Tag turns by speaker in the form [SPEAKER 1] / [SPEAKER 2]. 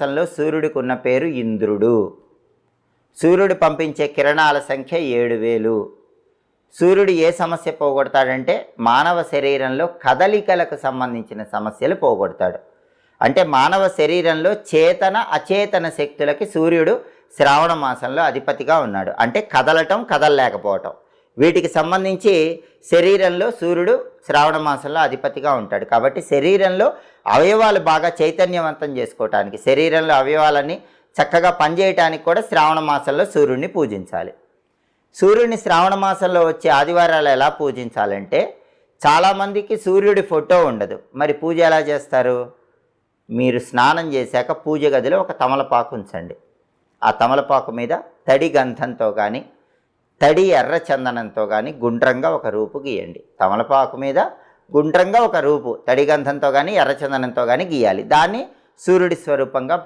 [SPEAKER 1] మాసంలో సూర్యుడికి ఉన్న పేరు ఇంద్రుడు. సూర్యుడు పంపించే కిరణాల సంఖ్య ఏడు వేలు. సూర్యుడు ఏ సమస్య పోగొడతాడంటే మానవ శరీరంలో కదలికలకు సంబంధించిన సమస్యలు పోగొడతాడు. అంటే మానవ శరీరంలో చేతన అచేతన శక్తులకి సూర్యుడు శ్రావణ మాసంలో అధిపతిగా ఉన్నాడు. అంటే కదలటం కదలలేకపోవటం. వీటికి సంబంధించి శరీరంలో సూర్యుడు శ్రావణ మాసంలో అధిపతిగా ఉంటాడు. కాబట్టి శరీరంలో అవయవాలు బాగా చైతన్యవంతం చేసుకోవటానికి శరీరంలో అవయవాలన్నీ చక్కగా పనిచేయటానికి కూడా శ్రావణ మాసంలో సూర్యుడిని పూజించాలి. సూర్యుడిని శ్రావణ మాసంలో వచ్చే ఆదివారాలు ఎలా పూజించాలంటే చాలామందికి సూర్యుడి ఫోటో ఉండదు. మరి పూజ ఎలా చేస్తారు? మీరు స్నానం చేశాక పూజ గదిలో ఒక తమలపాకు ఉంచండి. ఆ తమలపాకు మీద తడి గంధంతో కానీ తడి ఎర్ర చందనంతో కానీ గుండ్రంగా ఒక రూపు గీయండి. తమలపాకు మీద గుండ్రంగా ఒక రూపు తడి గంధంతో కానీ ఎర్ర చందనంతో కానీ గీయాలి. దాన్ని సూర్యుడి స్వరూపంగా